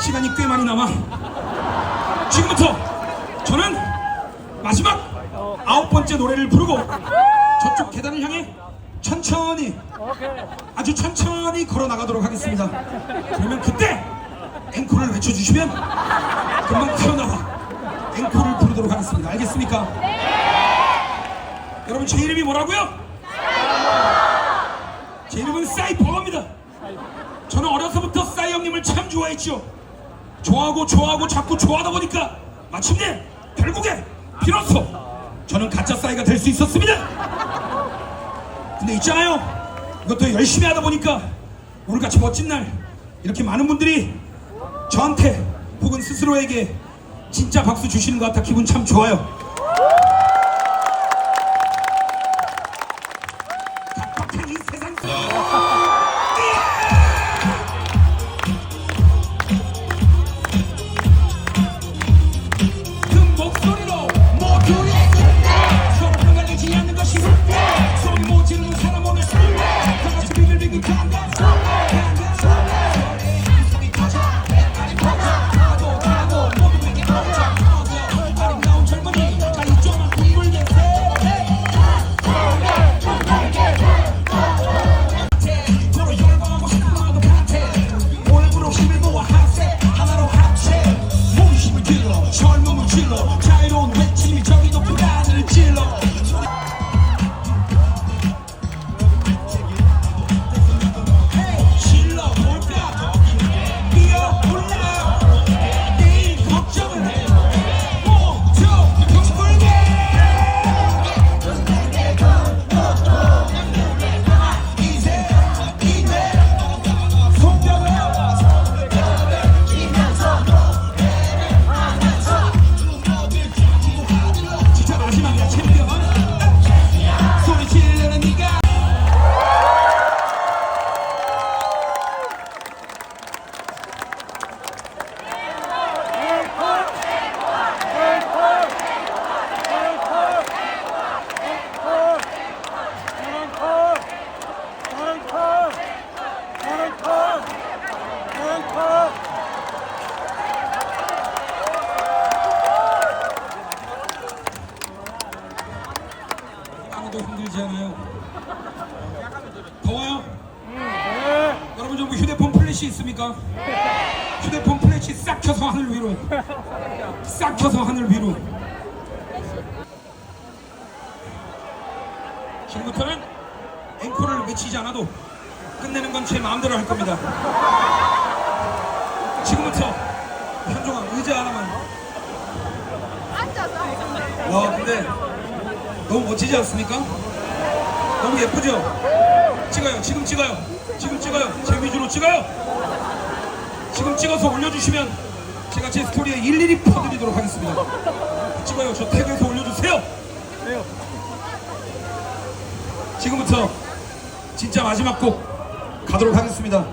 시간이 꽤 많이 남아 지금부터 저는 마지막 아홉 번째 노래를 부르고 저쪽 계단을 향해 천천히 아주 천천히 걸어 나가도록 하겠습니다. 그러면 그때 앵콜을 외쳐주시면 금방 튀어나와 앵콜을 부르도록 하겠습니다. 알겠습니까? 여러분 제 이름이 뭐라고요? 제 이름은 사이버거입니다. 저는 어려서부터 싸이 형님을 참 좋아했죠. 좋아하고 좋아하고 자꾸 좋아하다 보니까 마침내 결국에 비로소 저는 가짜 싸이가 될 수 있었습니다. 근데 있잖아요. 이것도 열심히 하다 보니까 오늘같이 멋진 날 이렇게 많은 분들이 저한테 혹은 스스로에게 진짜 박수 주시는 것 같아 기분 참 좋아요. 플래시 있습니까? 휴대폰 플래시 싹 켜서 하늘 위로. 싹 켜서 하늘 위로. 지금부터는 앵콜을 외치지 않아도 끝내는 건 제 마음대로 할 겁니다. 지금부터 현종아 의자 하나만. 앉아서 와 근데 너무 멋지지 않습니까? 너무 예쁘죠? 찍어요. 지금 찍어요. 지금 찍어요. 제 위주로 찍어요 지금 찍어서 올려주시면 제가 제 스토리에 일일이 퍼드리도록 하겠습니다. 찍어요. 저 태그에서 올려주세요. 지금부터 진짜 마지막 곡 가도록 하겠습니다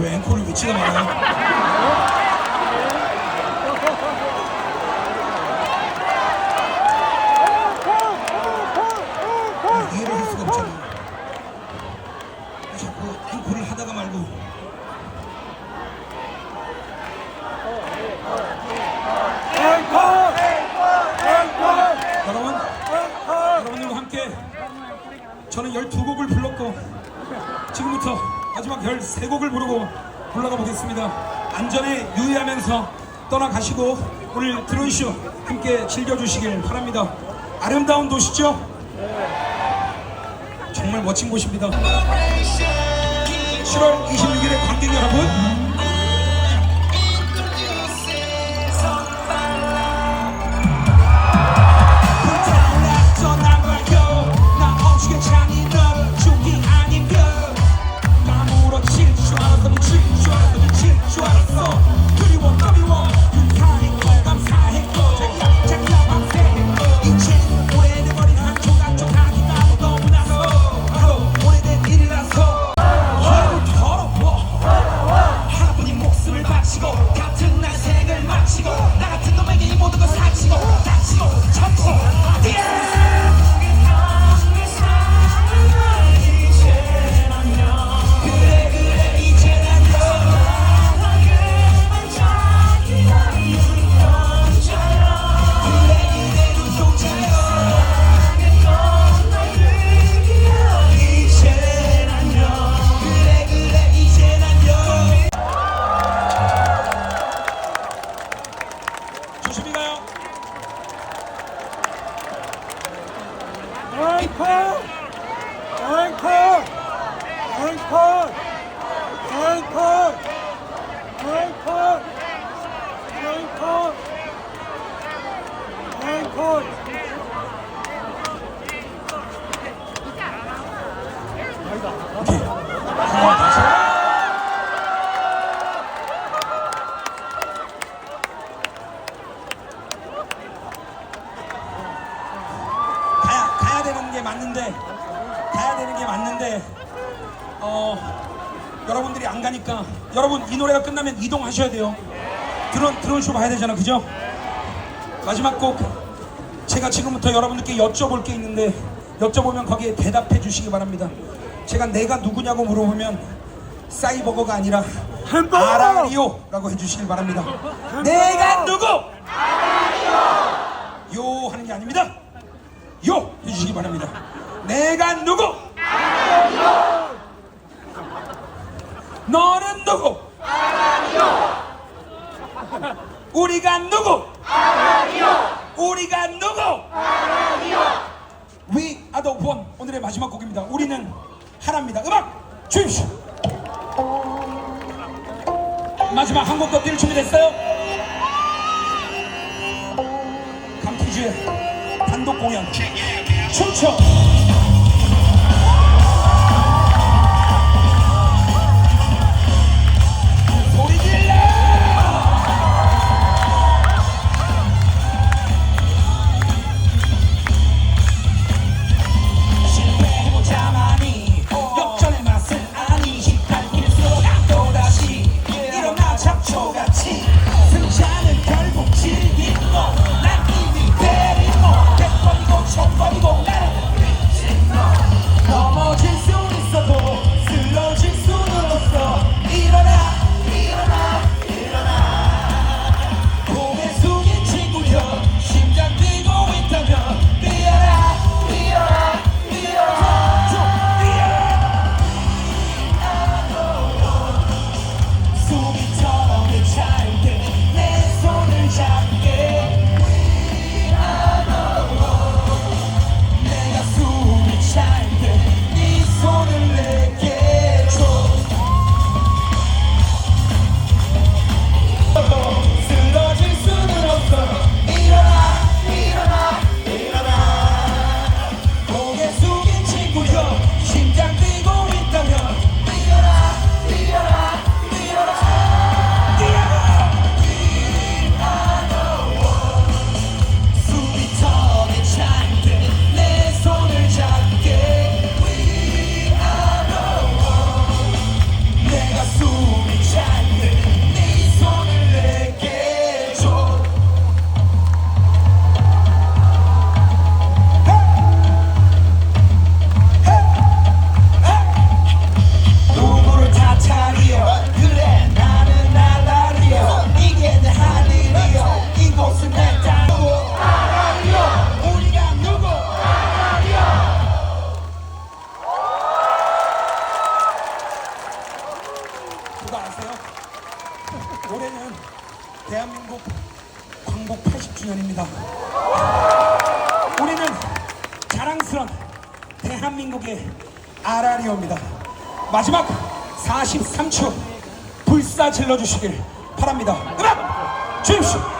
왜 앵콜을 위치가 많아요? 아, 이해를 할 수가 없잖아요. 자꾸 앵콜을 하다가 말고. 여러분, 여러분들과 함께 저는 12곡을 불렀고 지금부터 마지막 13곡을 부르고 올라가 보겠습니다. 안전에 유의하면서 떠나가시고 오늘 드론쇼 함께 즐겨주시길 바랍니다. 아름다운 도시죠? 정말 멋진 곳입니다. 7월 26일에 관객 여러분 아이콘! 아이콘! 아이콘! 아이콘! 아이콘! 아이콘! 아이콘! 아이다. 게 맞는데 가야 되는 게 맞는데 어 여러분들이 안 가니까 여러분 이 노래가 끝나면 이동하셔야 돼요. 드론 드론 쇼 봐야 되잖아, 그죠? 마지막 곡 제가 지금부터 여러분들께 여쭤볼 게 있는데 여쭤보면 거기에 대답해 주시기 바랍니다. 제가 내가 누구냐고 물어보면 사이버거가 아니라! 아라리오라고 해주시길 바랍니다. 내가 누구? 요 하는 게 아닙니다. 요 해주시기 바랍니다. 내가 누구? 너는 누구? 우리가 누구? 우리가 누구? We are the one. 오늘의 마지막 곡입니다. 우리는 하나입니다. 음악 주십시오. 마지막 한곡 더 뛸 준비됐어요? 감티즈의 단독 공연 춤춰 대한민국 광복 80주년입니다 우리는 자랑스런 대한민국의 아라리오입니다. 마지막 43초 불사 질러 주시길 바랍니다. 음악 주십시오.